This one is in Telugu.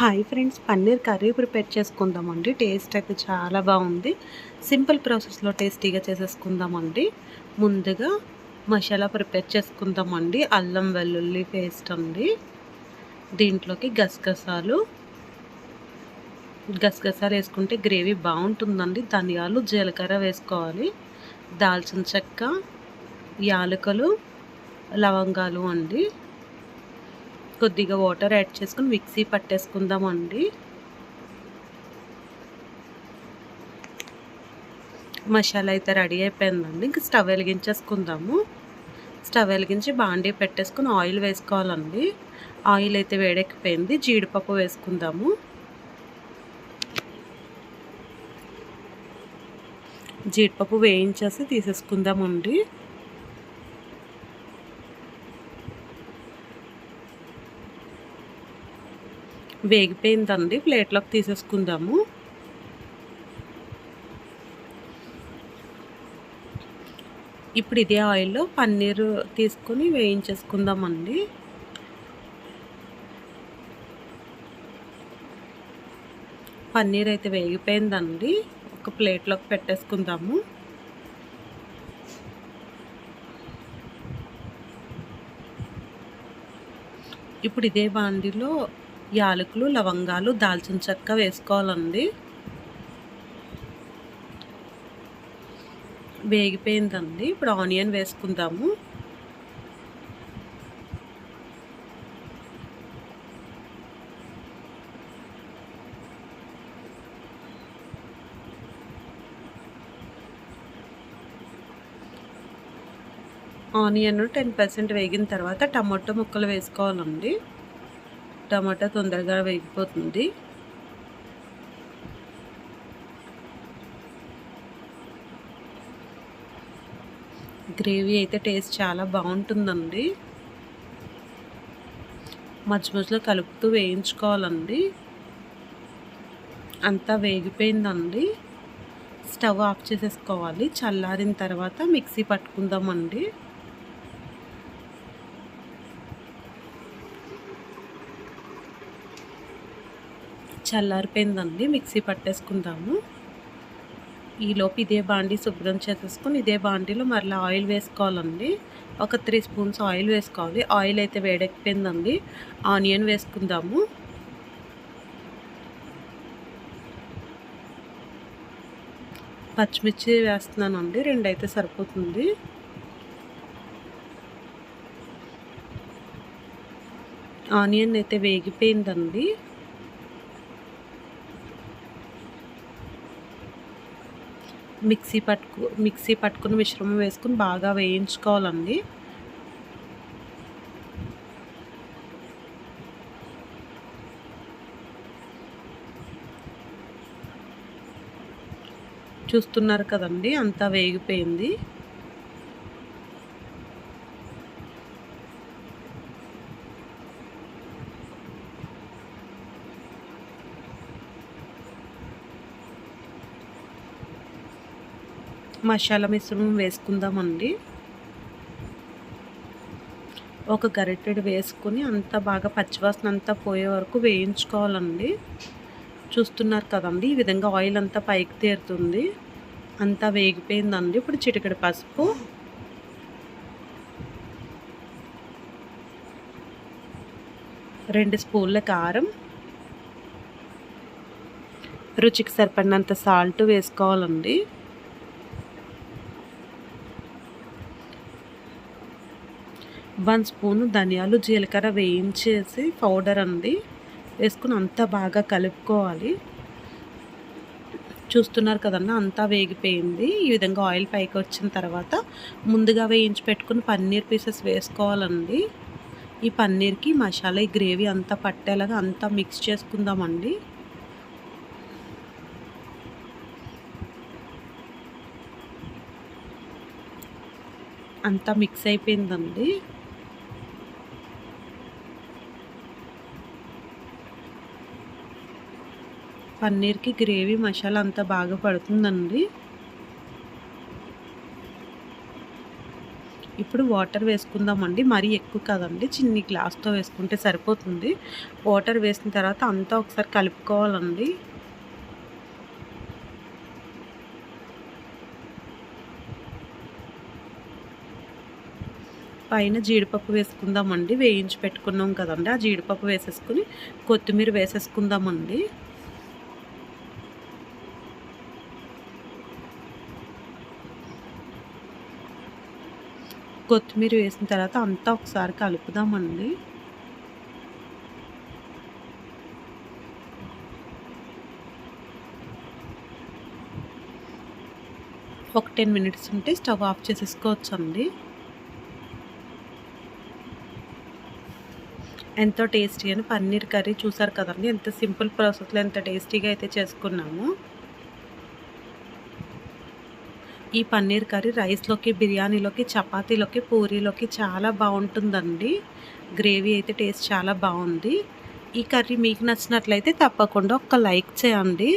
Hi friends paneer curry prepare చేసుకుందామండి. టేస్ట్ అయితే చాలా బాగుంది. సింపుల్ ప్రాసెస్లో టేస్టీగా చేసేసుకుందామండి. ముందుగా మసాలా ప్రిపేర్ చేసుకుందామండి. అల్లం వెల్లుల్లి పేస్ట్ అండి. దీంట్లోకి గసగసాలు. గసగసాలు వేసుకుంటే గ్రేవీ బాగుంటుందండి. ధనియాలు జీలకర్ర వేసుకోవాలి. దాల్చిన చెక్క యాలకులు లవంగాలు అండి. కొద్దిగా వాటర్ యాడ్ చేసుకుని మిక్సీ పట్టేసుకుందామండి. మసాలా అయితే రెడీ అయిపోయిందండి. ఇంక స్టవ్ వెలిగించేసుకుందాము. స్టవ్ వెలిగించి బాండీ పెట్టేసుకుని ఆయిల్ వేసుకోవాలండి. ఆయిల్ అయితే వేడెక్కిపోయింది. జీడిపప్పు వేసుకుందాము. జీడిపప్పు వేయించేసి తీసేసుకుందామండి. వేగిపోయిందండి. ప్లేట్లోకి తీసేసుకుందాము. ఇప్పుడు ఇదే ఆయిల్లో పన్నీర్ తీసుకొని వేయించేసుకుందామండి. పన్నీర్ అయితే వేగిపోయిందండి. ఒక ప్లేట్లోకి పెట్టేసుకుందాము. ఇప్పుడు ఇదే బాండిలో యాలకులు లవంగాలు దాల్చిన చెక్క వేసుకోవాలండి. వేగిపోయిందండి. ఇప్పుడు ఆనియన్ వేసుకుందాము. ఆనియన్ టెన్ పర్సెంట్ వేగిన తర్వాత టమాటో ముక్కలు వేసుకోవాలండి. టమాటా తొందరగా వేగిపోతుంది. గ్రేవీ అయితే టేస్ట్ చాలా బాగుంటుందండి. మధ్య మధ్యలో కలుపుతూ వేయించుకోవాలండి. అంతా వేగిపోయిందండి. స్టవ్ ఆఫ్ చేసేసుకోవాలి. చల్లారిన తర్వాత మిక్సీ పట్టుకుందామండి. చల్లారిపోయిందండి మిక్సీ పట్టేసుకుందాము. ఈలోపు ఇదే బాండీ శుభ్రం చేసేసుకుని ఇదే బాండీలో మరలా ఆయిల్ వేసుకోవాలండి. ఒక త్రీ స్పూన్స్ ఆయిల్ వేసుకోవాలి. ఆయిల్ అయితే వేడెక్కిపోయిందండి. ఆనియన్ వేసుకుందాము. పచ్చిమిర్చి వేస్తున్నానండి రెండు అయితే సరిపోతుంది. ఆనియన్ అయితే వేగిపోయిందండి. మిక్సీ పట్టుకు మిక్సీ పట్టుకుని మిశ్రమం వేసుకుని బాగా వేయించుకోవాలండి. చూస్తున్నారు కదండి అంతా వేగిపోయింది. మసాలా మిశ్రమం వేసుకుందామండి. ఒక గరిటెడు వేసుకొని అంతా బాగా పచ్చివాసన అంతా పోయే వరకు వేయించుకోవాలండి. చూస్తున్నారు కదండి ఈ విధంగా ఆయిల్ అంతా పైకి తేరుతుంది. అంతా వేగిపోయిందండి. ఇప్పుడు చిటికెడు పసుపు. రెండు స్పూన్ల కారం. రుచికి సరిపడినంత సాల్ట్ వేసుకోవాలండి. వన్ స్పూను ధనియాలు జీలకర్ర వేయించేసి పౌడర్ అండి. వేసుకుని అంతా బాగా కలుపుకోవాలి. చూస్తున్నారు కదన్నా అంతా వేగిపోయింది. ఈ విధంగా ఆయిల్ పైకి వచ్చిన తర్వాత ముందుగా వేయించి పెట్టుకుని పన్నీర్ పీసెస్ వేసుకోవాలండి. ఈ పన్నీర్కి మసాలా ఈ గ్రేవీ అంతా పట్టేలాగా అంతా మిక్స్ చేసుకుందామండి. అంతా మిక్స్ అయిపోయిందండి. పన్నీర్కి గ్రేవీ మసాలా అంతా బాగా పడుతుందండి. ఇప్పుడు వాటర్ వేసుకుందామండి. మరీ ఎక్కువ కాదండి. చిన్ని గ్లాస్తో వేసుకుంటే సరిపోతుంది. వాటర్ వేసిన తర్వాత అంతా ఒకసారి కలుపుకోవాలండి. పైన జీడిపప్పు వేసుకుందామండి. వేయించి పెట్టుకున్నాం కదండి. ఆ జీడిపప్పు వేసేసుకుని కొత్తిమీర వేసేసుకుందామండి. కొత్తిమీర వేసిన తర్వాత అంతా ఒకసారి కలుపుదామండి. ఒక టెన్ మినిట్స్ ఉంటే స్టవ్ ఆఫ్ చేసేసుకోవచ్చు అండి ఎంతో టేస్టీ అని పన్నీర్ కర్రీ చూసారు కదండి ఎంత సింపుల్ ప్రాసెస్లో ఎంత టేస్టీగా అయితే చేసుకున్నాము. ఈ పన్నీర్ కర్రీ రైస్లోకి బిర్యానీలోకి చపాతీలోకి పూరీలోకి చాలా బాగుంటుందండి. గ్రేవీ అయితే టేస్ట్ చాలా బాగుంది. ఈ కర్రీ మీకు నచ్చినట్లయితే తప్పకుండా ఒక లైక్ చేయండి.